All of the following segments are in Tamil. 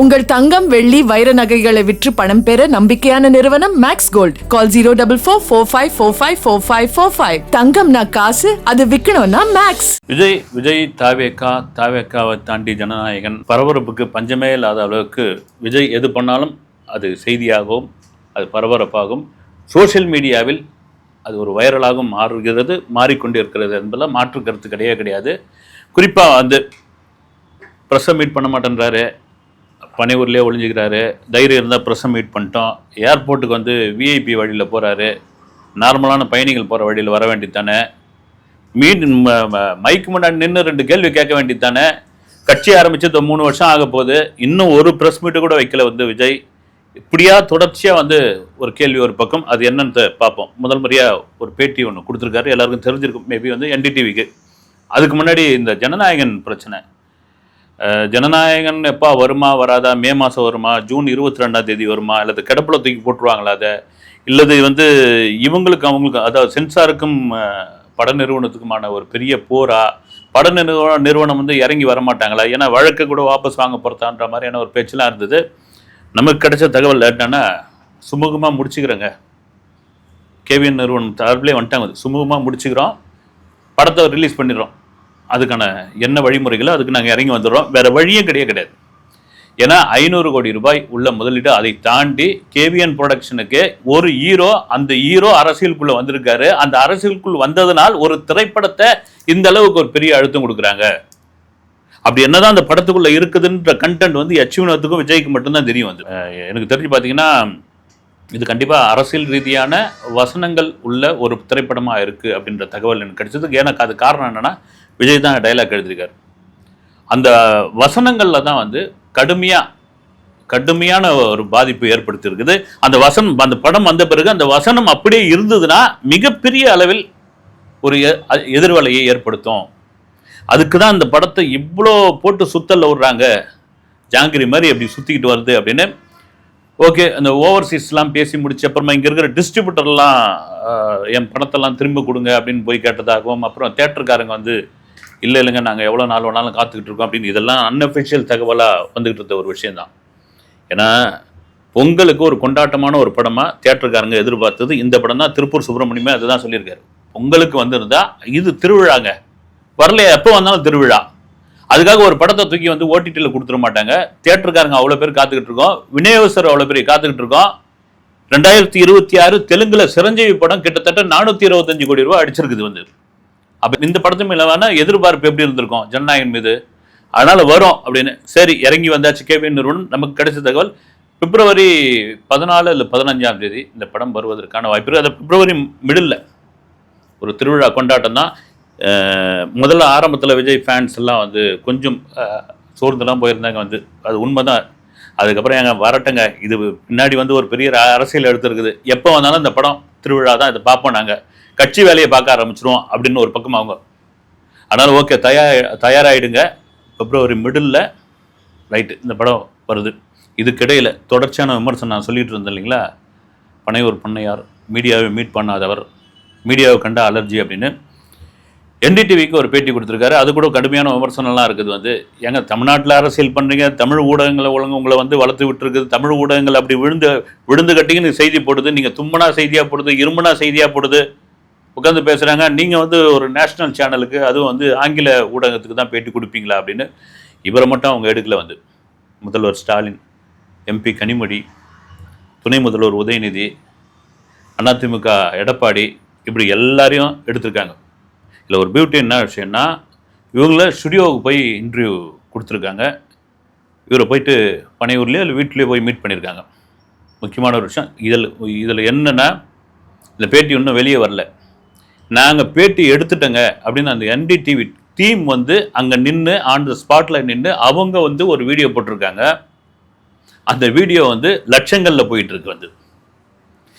உங்கள் தங்கம் வெள்ளி வைர நகைகளை விற்று பணம் பெற நம்பிக்கையான நிறுவனம் Max Gold call zero double four four five four five four five four five தங்கம்னா காசு அது விற்கணும்னா மேக்ஸ் விஜய் விஜய் தாவேக்கா தாவேக்காவை தாண்டி ஜனநாயகன். பரபரப்புக்கு பஞ்சமே இல்லாத அளவுக்கு விஜய் எது பண்ணாலும் அது செய்தியாகவும் அது பரபரப்பாகும் சோஷியல் மீடியாவில் அது ஒரு வைரலாகவும் மாறுகிறது மாறிக்கொண்டு இருக்கிறது என்பதில் மாற்று கருத்து கிடையவே கிடையாது. குறிப்பாக வந்து ப்ரெஸ்ஸை மீட் பண்ண மாட்டேன்றாரு. பனையூர்லேயே ஒளிஞ்சிக்கிறாரு. தைரியம் இருந்தால் ப்ரெஸ்ஸை மீட் பண்ணிட்டோம். ஏர்போர்ட்டுக்கு வந்து விஐபி வழியில் போகிறாரு நார்மலான பயணிகள் போகிற வழியில் வர வேண்டியது தானே மீன் ம- ம- மைக்கு முன்னாடி நின்று ரெண்டு கேள்வி கேட்க வேண்டியது தானே கட்சி ஆரம்பித்தது மூணு வருஷம் ஆக போகுது. இன்னும் ஒரு ப்ரெஸ் மீட்டு கூட வைக்கல வந்து விஜய். இப்படியா தொடர்ச்சியாக வந்து ஒரு கேள்வி ஒரு பக்கம். அது என்னன்னு பார்ப்போம். முதல் முறையாக ஒரு பேட்டி ஒன்று கொடுத்துருக்காரு. எல்லாருக்கும் தெரிஞ்சிருக்கும். மேபி வந்து என்டிடிவிக்கு அதுக்கு முன்னாடி இந்த ஜனநாயகன் பிரச்சனை. ஜனநாயகன் எப்போ வருமா வராதா மே மாதம் வருமா ஜூன் இருபத்தி ரெண்டாம் தேதி வருமா அல்லது கிடப்பில் தூக்கி போட்டுருவாங்களா அதை? இல்லது வந்து இவங்களுக்கு அவங்களுக்கு அதாவது சென்சாருக்கும் பட நிறுவனத்துக்குமான ஒரு பெரிய போரா பட நிறுவனம் நிறுவனம் வந்து இறங்கி வர மாட்டாங்களா ஏன்னா வழக்கு கூட வாபஸ் வாங்க போகிறதான்ற மாதிரியான ஒரு பேச்செலாம் இருந்தது. நமக்கு கிடைச்ச தகவல் என்னன்னா சுமூகமாக முடிச்சுக்கிறேங்க. கேவிஎன் நிறுவனம் சார்பிலே வந்துட்டாங்க. சுமூகமாக முடிச்சுக்கிறோம். படத்தை ரிலீஸ் பண்ணிடுறோம். அதுக்கான என்ன வழிமுறைகளோ அதுக்கு நாங்கள் இறங்கி வந்துடுறோம். வேறு வழியே கிடையாது கிடையாது. ஏன்னா ஐநூறு கோடி ரூபாய் உள்ள முதலீடு அதை தாண்டி கேவிஎன் ப்ரொடக்ஷனுக்கு ஒரு ஹீரோ அந்த ஹீரோ அரசியலுக்குள்ளே வந்திருக்காரு. அந்த அரசியலுக்குள் வந்ததனால் ஒரு திரைப்படத்தை இந்த அளவுக்கு ஒரு பெரிய அழுத்தம் கொடுக்குறாங்க. அப்படி என்னதான் அந்த படத்துக்குள்ளே இருக்குதுன்ற கண்டென்ட் வந்து யச்சுவினத்துக்கும் விஜய்க்கு மட்டும்தான் தெரியும் வந்து எனக்கு தெரிஞ்சு பார்த்தீங்கன்னா இது கண்டிப்பாக அரசியல் ரீதியான வசனங்கள் உள்ள ஒரு திரைப்படமாக இருக்குது அப்படின்ற தகவல் எனக்கு கிடைச்சதுக்கு எனக்கு அது காரணம் என்னென்னா விஜய் தான் டைலாக் எழுதியிருக்காரு. அந்த வசனங்களில் தான் வந்து கடுமையாக கடுமையான ஒரு பாதிப்பு ஏற்படுத்தியிருக்குது. அந்த வசனம் அந்த படம் வந்த பிறகு அந்த வசனம் அப்படியே இருந்ததுன்னா மிகப்பெரிய அளவில் ஒரு எ- எதிர்வலையை ஏற்படுத்தும். அதுக்கு தான் அந்த படத்தை இவ்வளோ போட்டு சுத்தல்ல விடுறாங்க. ஜாங்கிரி மாதிரி அப்படி சுற்றிக்கிட்டு வருது அப்படின்னு ஓகே அந்த ஓவர்சீஸ்லாம் பேசி முடிச்ச அப்புறமா இங்கே இருக்கிற டிஸ்ட்ரிபியூட்டர்லாம் என் பணத்தெல்லாம் திரும்ப கொடுங்க அப்படின்னு போய் கேட்டதாகவும் அப்புறம் தேட்டருக்காரங்க வந்து இல்லை இல்லைங்க நாங்கள் எவ்வளோ நாள் வேணாலும் காத்துக்கிட்டு இருக்கோம் அப்படின்னு இதெல்லாம் அன்அஃபிஷியல் தகவலாக வந்துக்கிட்டு இருந்த ஒரு விஷயந்தான் ஏன்னா பொங்கலுக்கு ஒரு கொண்டாட்டமான ஒரு படமாக தேட்டருக்காரங்க எதிர்பார்த்தது. இந்த படம் தான் திருப்பூர் சுப்பிரமணியமே அதுதான் சொல்லியிருக்காரு. பொங்கலுக்கு வந்திருந்தா இது திருவிழாங்க. வரலையே? எப்போ வந்தாலும் திருவிழா? அதுக்காக ஒரு படத்தை தூக்கி வந்து ஓடிடியில் கொடுத்துட மாட்டாங்க. தேட்டருக்காரங்க அவ்வளோ பேர் காத்துக்கிட்டு இருக்கோம். விநியோகஸ்தர் அவ்வளோ பேர் காத்துக்கிட்டு இருக்கோம். ரெண்டாயிரத்தி இருபத்தி ஆறு தெலுங்குல சிரஞ்சீவி படம் கிட்டத்தட்ட நானூற்றி இருபத்தஞ்சு கோடி ரூபாய் அடிச்சிருக்குது வந்து. அப்போ இந்த படத்தும் இல்லாமல் எதிர்பார்ப்பு எப்படி இருந்திருக்கும்? ஜனநாயகன் மீது. அதனால் வரும் அப்படின்னு. சரி இறங்கி வந்தாச்சு கேபிஎன் நிறுவனம் நமக்கு கிடைச்ச தகவல் பிப்ரவரி பதினாலு இல்லை பதினஞ்சாம் தேதி இந்த படம் வருவதற்கான வாய்ப்பு இருக்குது அது பிப்ரவரி மிடில் ஒரு திருவிழா கொண்டாட்டம் தான் முதல்ல ஆரம்பத்தில் விஜய் ஃபேன்ஸ் எல்லாம் வந்து கொஞ்சம் சோர்ந்துலாம் போயிருந்தாங்க வந்து. அது உண்மை தான் அதுக்கப்புறம் எங்க வரட்டுங்க. இது பின்னாடி வந்து ஒரு பெரிய அரசியல் எடுத்திருக்குது. எப்போ வந்தாலும் இந்த படம் திருவிழா தான் இதை பார்ப்போம் நாங்கள் கட்சி வேலையை பார்க்க ஆரம்பிச்சிருவோம் அப்படின்னு ஒரு பக்கம் அவங்க. அதனால் ஓகே தயார் தயாராகிடுங்க பிப்ரவரி மிடில் ரைட்டு இந்த படம் வருது. இதுக்கிடையில் தொடர்ச்சியான விமர்சனம் நான் சொல்லிகிட்டு இருந்தேன் இல்லைங்களா? பனையூர் பண்ணையார் மீடியாவை மீட் பண்ணாதவர் மீடியாவை கண்ட அலர்ஜி அப்படின்னு. என்டிடிவிக்கு ஒரு பேட்டி கொடுத்துருக்காரு. அது கூட கடுமையான விமர்சனம்லாம் இருக்குது வந்து. ஏங்க தமிழ்நாட்டில் அரசியல் பண்ணுறீங்க தமிழ் ஊடகங்களை ஒழுங்கு உங்களை வந்து வளர்த்து விட்டுருக்குது தமிழ் ஊடகங்கள் அப்படி விழுந்து விழுந்து கட்டிங்கன்னு செய்தி போடுது நீங்கள் தும்மனா செய்தியாக போடுது இரும்புனா செய்தியாக போடுது. உட்காந்து பேசுகிறாங்க நீங்கள் வந்து ஒரு நேஷ்னல் சேனலுக்கு அதுவும் வந்து ஆங்கில ஊடகத்துக்கு தான் பேட்டி கொடுப்பீங்களா அப்படின்னு இவரை மட்டும் அவங்க எடுக்கல வந்து. முதல்வர் ஸ்டாலின் எம்பி கனிமொழி துணை முதல்வர் உதயநிதி அதிமுக எடப்பாடி இப்படி எல்லாரையும் எடுத்திருக்காங்க. இதில் ஒரு பியூட்டி என்ன விஷயம்னா இவங்கள ஸ்டுடியோவுக்கு போய் இன்டர்வியூ கொடுத்துருக்காங்க. இவரை போயிட்டு பனையூர்லேயோ இல்லை வீட்லேயோ போய் மீட் பண்ணியிருக்காங்க. முக்கியமான ஒரு விஷயம் இதில் இதில் என்னென்னா இந்த பேட்டி இன்னும் வெளியே வரல. நாங்கள் பேட்டி எடுத்துட்டோங்க அப்படின்னு அந்த என்டிடிவி டீம் வந்து அங்கே நின்று ஆன் த ஸ்பாட்டில் நின்று அவங்க வந்து ஒரு வீடியோ போட்டிருக்காங்க. அந்த வீடியோ வந்து லட்சங்களில் போயிட்டுருக்கு வந்து.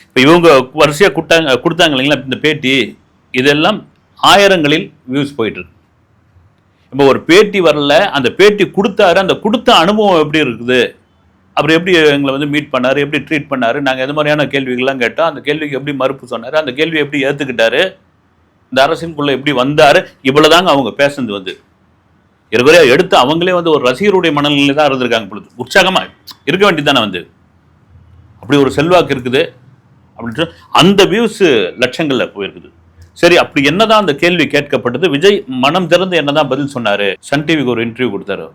இப்போ இவங்க வரிசையாக கொடுத்தாங்க கொடுத்தாங்க இல்லைங்களா இந்த பேட்டி? இதெல்லாம் ஆயிரங்களில் வியூஸ் போயிட்டு இப்போ ஒரு பேட்டி வரல அந்த பேட்டி கொடுத்தாரு அந்த கொடுத்த அனுபவம் எப்படி இருக்குது? அப்புறம் எப்படி எங்களை வந்து மீட் பண்ணார் எப்படி ட்ரீட் பண்ணாரு? நாங்கள் எது மாதிரியான கேள்விகள்லாம் கேட்டோம். அந்த கேள்விக்கு எப்படி மறுப்பு சொன்னார்? அந்த கேள்வி எப்படி ஏற்றுக்கிட்டாரு இந்த அரசின்குள்ளே எப்படி வந்தார்? இவ்வளோதாங்க அவங்க பேசுனது வந்து. இருக்கிறையா எடுத்து அவங்களே வந்து ஒரு ரசிகருடைய மனநிலையில் தான் இருந்திருக்காங்க பொழுது. உற்சாகமாக இருக்க வேண்டியதானே வந்து. அப்படி ஒரு செல்வாக்கு இருக்குது. அப்படின்ட்டு அந்த வியூஸ் லட்சங்களில் போயிருக்குது. சரி அப்படி என்னதான் அந்த கேள்வி கேட்கப்பட்டது? விஜய் மனம் திறந்து என்னதான் பதில் சொன்னாரு? சன் டிவிக்கு ஒரு இன்டர்வியூ கொடுத்தாரு.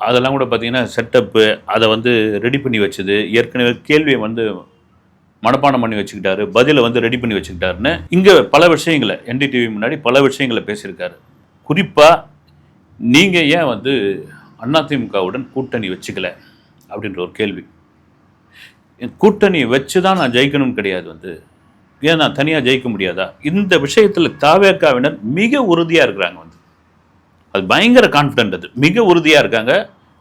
அதெல்லாம் கூட பார்த்தீங்கன்னா செட்டப்பு அதை வந்து ரெடி பண்ணி வச்சது. ஏற்கனவே கேள்வியை வந்து மனப்பாடம் பண்ணி வச்சுக்கிட்டாரு. பதிலை வந்து ரெடி பண்ணி வச்சுக்கிட்டாருன்னு. இங்கே பல விஷயங்களை என்டிடிவி முன்னாடி பல விஷயங்களை பேசியிருக்காரு. குறிப்பாக நீங்கள் ஏன் வந்து அதிமுகவுடன் கூட்டணி வச்சுக்கல? அப்படின்ற ஒரு கேள்வி. என் கூட்டணி வச்சு தான் நான் ஜெயிக்கணும்னு கிடையாது வந்து. ஏன் நான் தனியாக ஜெயிக்க முடியாதா? இந்த விஷயத்தில் தாவேக்காவினர் மிக உறுதியாக இருக்கிறாங்க வந்து. அது பயங்கர கான்ஃபிடென்ட் அது. மிக உறுதியாக இருக்காங்க.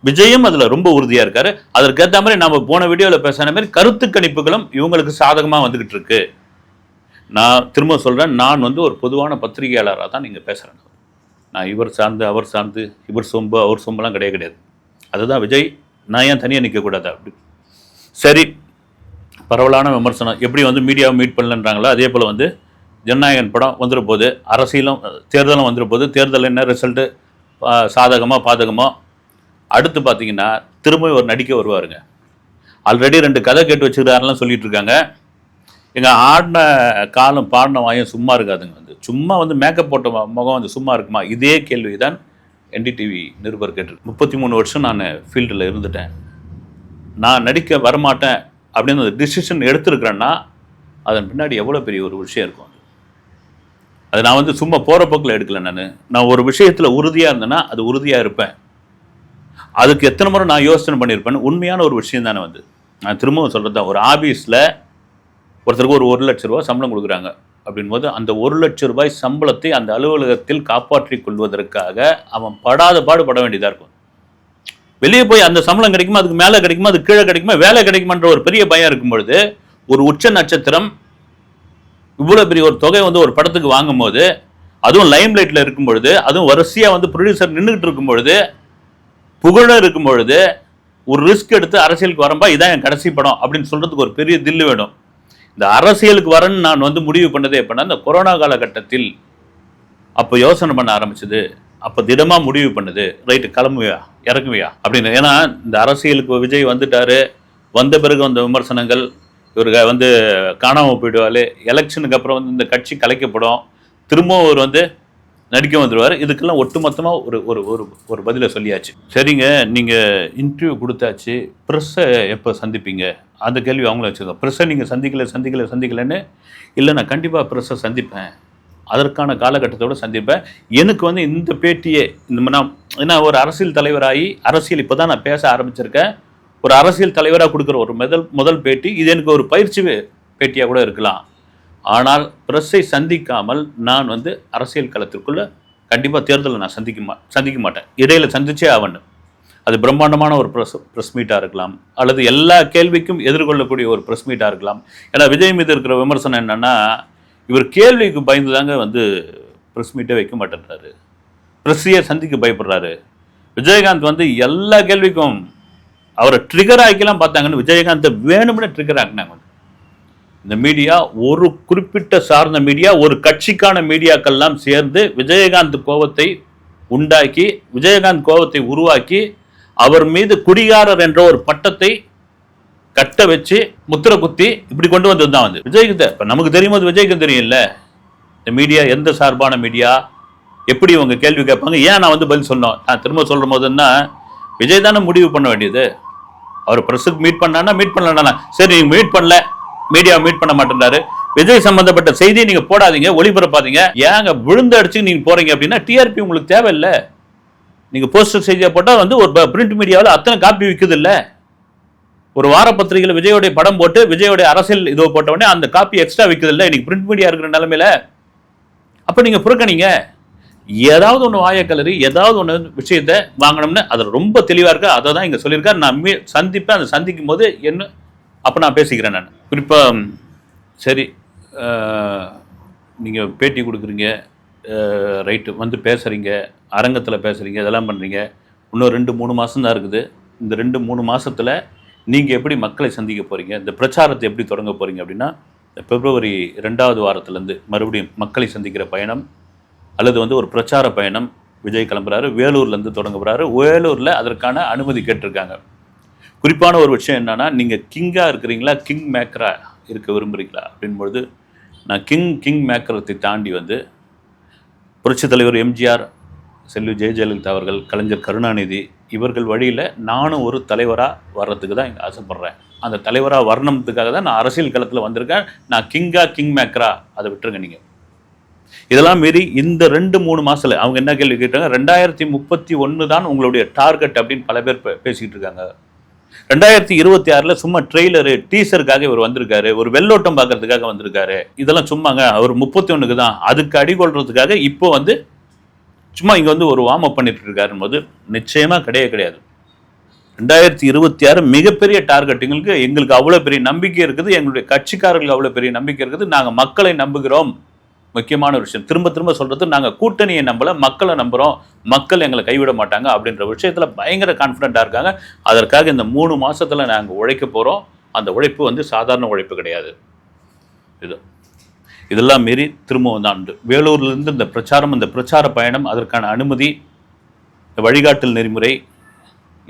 விஜயும் அதில் ரொம்ப உறுதியாக இருக்காரு. அதற்கேற்ற மாதிரி நம்ம போன வீடியோவில் பேசின மாதிரி கருத்து கணிப்புகளும் இவங்களுக்கு சாதகமாக வந்துக்கிட்டு இருக்கு. நான் திரும்ப சொல்கிறேன் நான் வந்து ஒரு பொதுவான பத்திரிகையாளராக தான் நீங்கள் பேசுகிறேன் நான் இவர் சார்ந்து அவர் சார்ந்து இவர் சொம்பு அவர் சொம்பெல்லாம் கிடையாது கிடையாது. அதுதான் விஜய் நான் ஏன் தனியாக நிற்கக்கூடாது அப்படி? சரி பரவலான விமர்சனம். எப்படி வந்து மீடியாவை மீட் பண்ணலன்றாங்களோ அதே போல் வந்து ஜனநாயகன் படம் வந்துட போது அரசியலும் தேர்தலும் வந்துட போது தேர்தல் என்ன ரிசல்ட்டு சாதகமாக பாதகமோ? அடுத்து பார்த்தீங்கன்னா திரும்ப ஒரு நடிக்க வருவாருங்க. ஆல்ரெடி ரெண்டு கதை கேட்டு வச்சுக்கிறாருலாம் சொல்லிட்டு இருக்காங்க எங்கள் ஆடின காலம் பாடின வாயும் சும்மா இருக்காதுங்க வந்து. சும்மா வந்து மேக்கப் போட்ட முகம் வந்து சும்மா இருக்குமா? இதே கேள்வி தான் என்டிடிவி நிருபர் கேட்டிருக்கு. முப்பத்தி மூணு வருஷம் நான் ஃபீல்டில் இருந்துட்டேன். நான் நடிக்க வரமாட்டேன். அப்படின்னு அந்த டிசிஷன் எடுத்திருக்கிறேன்னா அதன் பின்னாடி எவ்வளோ பெரிய ஒரு விஷயம் இருக்கும் அது. அது நான் வந்து சும்மா போகிற போக்கில் எடுக்கல நான். நான் ஒரு விஷயத்தில் உறுதியாக இருந்தேன்னா அது உறுதியாக இருப்பேன். அதுக்கு எத்தனை முறை நான் யோசனை பண்ணியிருப்பேன் உண்மையான ஒரு விஷயம் தானே வந்து நான் திரும்பவும் சொல்கிறது தான் ஒரு ஆஃபீஸில் ஒருத்தருக்கு ஒரு ஒரு லட்ச ரூபா சம்பளம் கொடுக்குறாங்க அப்படின் போது அந்த ஒரு லட்ச ரூபாய் சம்பளத்தை அந்த அலுவலகத்தில் காப்பாற்றிக் கொள்வதற்காக அவன் படாத பாடு பட வேண்டியதாக இருக்கும். வெளியே போய் அந்த சம்பளம் கிடைக்குமா அதுக்கு மேலே கிடைக்குமா அது கீழே கிடைக்குமா வேலை கிடைக்குமான்ற ஒரு பெரிய பயம் இருக்கும் பொழுது ஒரு உச்ச நட்சத்திரம் இவ்வளோ பெரிய ஒரு தொகை வந்து ஒரு படத்துக்கு வாங்கும் போது அதுவும் லைம் லைட்டில் இருக்கும் பொழுது அதுவும் வரிசையாக வந்து ப்ரொடியூசர் நின்றுக்கிட்டு இருக்கும் பொழுது புகழும் இருக்கும் பொழுது ஒரு ரிஸ்க் எடுத்து அரசியலுக்கு வரம்பா இதான் என் கடைசி படம் அப்படின்னு சொல்கிறதுக்கு ஒரு பெரிய தில்லு வேணும். இந்த அரசியலுக்கு வரேன்னு நான் வந்து முடிவு பண்ணதே எப்படின்னா இந்த கொரோனா காலகட்டத்தில் அப்போ யோசனை பண்ண ஆரம்பிச்சது அப்போ திடமாக முடிவு பண்ணுது. ரைட்டு கிளம்புவியா? இறங்குவியா? அப்படின்னு. ஏன்னா இந்த அரசியலுக்கு விஜய் வந்துட்டாரு. வந்த பிறகு வந்த விமர்சனங்கள் இவருக்கு வந்து காணாமல் போயிடுவார். எலெக்ஷனுக்கு அப்புறம் வந்து இந்த கட்சி கலைக்கப்படும். திரும்பவும் அவர் வந்து நடிக்க வந்துடுவார் இதுக்கெல்லாம் ஒட்டுமொத்தமாக ஒரு ஒரு ஒரு ஒரு பதிலை சொல்லியாச்சு. சரிங்க நீங்கள் இன்டர்வியூ கொடுத்தாச்சு. ப்ரெஸ்ஸை எப்போ சந்திப்பீங்க? அந்த கேள்வி அவங்கள வச்சுருக்கோம். ப்ரெஸ்ஸை நீங்கள் சந்திக்கல சந்திக்கல சந்திக்கலன்னு இல்லை நான் கண்டிப்பாக ப்ரெஸ்ஸை சந்திப்பேன். அதற்கான காலகட்டத்தோட சந்திப்பேன் எனக்கு வந்து இந்த பேட்டியே இந்த நான் ஏன்னா ஒரு அரசியல் தலைவராகி அரசியல் இப்போ தான் நான் பேச ஆரம்பிச்சிருக்கேன். ஒரு அரசியல் தலைவராக கொடுக்குற ஒரு முதல் முதல் பேட்டி இது எனக்கு ஒரு பயிற்சி பேட்டியாக கூட இருக்கலாம். ஆனால் பிரஸ்ஸை சந்திக்காமல் நான் வந்து அரசியல் களத்திற்குள்ளே கண்டிப்பாக தேர்தலை நான் சந்திக்க மா சந்திக்க மாட்டேன். இடையில் சந்திச்சே ஆவணும். அது பிரம்மாண்டமான ஒரு ப்ரெஸ் ப்ரெஸ் மீட்டாக இருக்கலாம். அல்லது எல்லா கேள்விக்கும் எதிர்கொள்ளக்கூடிய ஒரு ப்ரெஸ் மீட்டாக இருக்கலாம். ஏன்னா விஜய் மீது இருக்கிற விமர்சனம் என்னென்னா இவர் கேள்விக்கு பயந்து தாங்க வந்து ப்ரெஸ் மீட்டே வைக்க மாட்டேன்றாரு. ப்ரெஸ்ஸையே சந்திக்க பயப்படுறாரு. விஜயகாந்த் வந்து எல்லா கேள்விக்கும் அவரை ட்ரிகர் ஆக்கிலாம் பார்த்தாங்கன்னு விஜயகாந்தை வேணும்னு ட்ரிகர் ஆக்கினாங்க. இந்த மீடியா ஒரு குறிப்பிட்ட சார்ந்த மீடியா ஒரு கட்சிக்கான மீடியாக்கள்லாம் சேர்ந்து விஜயகாந்த் கோபத்தை உண்டாக்கி விஜயகாந்த் கோபத்தை உருவாக்கி அவர் மீது குடிகாரர் என்ற ஒரு பட்டத்தை கட்ட வச்சு முத்திரை குத்தி இப்படி கொண்டு வந்தது தான் வந்து விஜய்க்கு இப்போ நமக்கு தெரியும் போது விஜய்க்கு தெரியும்ல இந்த மீடியா எந்த சார்பான மீடியா எப்படி இவங்க கேள்வி கேட்பாங்க? ஏன் நான் வந்து பதில் சொன்னோம்? நான் திரும்ப சொல்கிற போதுன்னா விஜய் தானே முடிவு பண்ண வேண்டியது. அவர் ப்ரெஸ்ஸுக்கு மீட் பண்ணானா மீட் பண்ணலன்னா சரி நீங்கள் மீட் பண்ணல மீடியா மீட் பண்ண மாட்டேன்றாரு. விஜய் சம்பந்தப்பட்ட செய்தியை நீங்க போடாதீங்க ஒளிபரப்பாதீங்க. ஏங்க விழுந்து அடிச்சு நீங்க போறீங்க அப்படின்னா டிஆர்பி உங்களுக்கு தேவையில்லை. நீங்க போஸ்டர் செய்தியை போட்டால் வந்து ஒரு பிரிண்ட் மீடியாவில் அத்தனை காப்பி விற்குது இல்லை ஒரு வார பத்திரிகையில் விஜயோடைய படம் போட்டு விஜயோடைய அரசியல் இதோ போட்ட உடனே அந்த காப்பி எக்ஸ்ட்ரா விற்கிறது இல்லை இன்னைக்கு பிரிண்ட் மீடியா இருக்கிற நிலைமையில? அப்போ நீங்கள் புறக்கணிங்க. ஏதாவது ஒன்று வாய கலரி ஏதாவது ஒன்று விஷயத்த வாங்கணும்னு அதில் ரொம்ப தெளிவாக இருக்கு. அதை தான் இங்கே சொல்லியிருக்காரு. நான் மீ சந்திப்பேன். அதை சந்திக்கும் போது என்ன அப்போ நான் பேசிக்கிறேன் நான். குறிப்பாக சரி நீங்கள் பேட்டி கொடுக்குறீங்க ரைட்டு வந்து பேசுகிறீங்க அரங்கத்தில் பேசுகிறீங்க இதெல்லாம் பண்ணுறீங்க இன்னும் ரெண்டு மூணு மாதம் தான் இருக்குது. இந்த ரெண்டு மூணு மாதத்தில் நீங்கள் எப்படி மக்களை சந்திக்க போகிறீங்க இந்த பிரச்சாரத்தை எப்படி தொடங்க போகிறீங்க அப்படின்னா இந்த பிப்ரவரி ரெண்டாவது வாரத்துலேருந்து மறுபடியும் மக்களை சந்திக்கிற பயணம் அல்லது வந்து ஒரு பிரச்சார பயணம். விஜய் கிளம்புறாரு வேலூர்லேருந்து தொடங்க போகிறாரு வேலூரில் அதற்கான அனுமதி கேட்டிருக்காங்க. குறிப்பான ஒரு விஷயம் என்னென்னா நீங்கள் கிங்காக இருக்கிறீங்களா? கிங் மேக்கராக இருக்க விரும்புகிறீங்களா அப்படின்பொழுது நான் கிங் கிங் மேக்கரத்தை தாண்டி வந்து புரட்சித் தலைவர் எம்ஜிஆர் செல்வி ஜெய அவர்கள் கலைஞர் கருணாநிதி இவர்கள் வழியில் நானும் ஒரு தலைவராக வர்றதுக்கு தான் ஆசைப்பட்றேன். அந்த தலைவராக வரணுன்றதுக்காக தான் நான் அரசியல் களத்தில் வந்திருக்கேன். நான் கிங்கா கிங் மேக்கரா அதை விட்டுருங்க நீங்கள் இதெல்லாம் மீறி இந்த ரெண்டு மூணு மாதத்தில் அவங்க என்ன கேள்வி கேட்டாங்க? ரெண்டாயிரத்தி முப்பத்தி ஒன்று தான் உங்களுடைய டார்கெட் அப்படின்னு பல பேர் பேசிக்கிட்டு இருக்காங்க. ரெண்டாயிரத்தி இருபத்தி ஆறில் சும்மா ட்ரெய்லரு டீசருக்காக இவர் வந்திருக்காரு. ஒரு வெள்ளோட்டம் பார்க்கறதுக்காக வந்திருக்காரு. இதெல்லாம் சும்மாங்க அவர் முப்பத்தி ஒன்றுக்கு தான். அதுக்கு அடிகொள்றதுக்காக இப்போ வந்து சும்மா இங்கே வந்து ஒரு வார்ம் அப் பண்ணிட்டு இருக்காருன்னு போது நிச்சயமாக கிடையவே கிடையாது. ரெண்டாயிரத்தி இருபத்தி ஆறு மிகப்பெரிய டார்கெட்டுங்களுக்கு எங்களுக்கு அவ்வளோ பெரிய நம்பிக்கை இருக்குது எங்களுடைய கட்சிக்காரர்களுக்கு அவ்வளோ பெரிய நம்பிக்கை இருக்குது. நாங்கள் மக்களை நம்புகிறோம். முக்கியமான ஒரு விஷயம் திரும்ப திரும்ப சொல்றது நாங்கள் கூட்டணியை நம்பலை மக்களை நம்புகிறோம் மக்கள் எங்களை கைவிட மாட்டாங்க அப்படின்ற விஷயத்தில் பயங்கர கான்ஃபிடண்ட்டாக இருக்காங்க. அதற்காக இந்த மூணு மாசத்துல நாங்கள் உழைக்க போகிறோம் அந்த உழைப்பு வந்து சாதாரண உழைப்பு கிடையாது. இது. இதெல்லாம் மீறி திரும்பவும் தான் உண்டு வேலூர்லேருந்து இந்த பிரச்சாரம் இந்த பிரச்சார பயணம் அதற்கான அனுமதி இந்த வழிகாட்டல் நெறிமுறை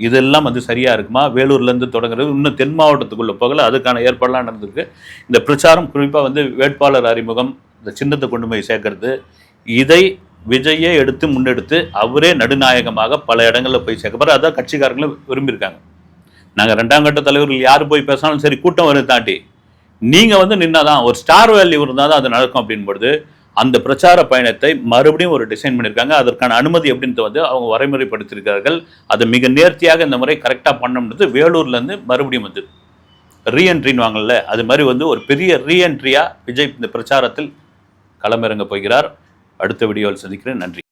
இதெல்லாம் வந்து சரியாக இருக்குமா? வேலூர்லேருந்து தொடங்குறது இன்னும் தென் மாவட்டத்துக்குள்ளே போகல அதுக்கான ஏற்பாடுலாம் நடந்திருக்கு. இந்த பிரச்சாரம் குறிப்பாக வந்து வேட்பாளர் அறிமுகம் இந்த சின்னத்தை கொண்டு போய் சேர்க்கறது இதை விஜயே எடுத்து முன்னெடுத்து அவரே நடுநாயகமாக பல இடங்களில் போய் சேர்க்க அதான் கட்சிக்காரங்களும் விரும்பியிருக்காங்க. நாங்கள் ரெண்டாம் கட்ட தலைவர்கள் யார் போய் பேசினாலும் சரி கூட்டம் வரும் தாண்டி. நீங்கள் வந்து நின்னாதான் ஒரு ஸ்டார் வேல்யூ இருந்தால் தான் அது நடக்கும் அப்படின்பொழுது அந்த பிரச்சார பயணத்தை மறுபடியும் ஒரு டிசைன் பண்ணியிருக்காங்க அதற்கான அனுமதி அப்படின்றது வந்து அவங்க வரைமுறைப்படுத்தியிருக்கிறார்கள் அதை மிக நேர்த்தியாக இந்த முறை கரெக்டாக பண்ணணுன்றது வேலூர்லேருந்து மறுபடியும் வந்து ரீஎன்ட்ரின்னு வாங்கல அது மாதிரி வந்து ஒரு பெரிய ரீஎன்ட்ரியாக விஜய் இந்த பிரச்சாரத்தில் களமிறங்க போகிறார். அடுத்த வீடியோவில் சந்திக்கிறேன். நன்றி.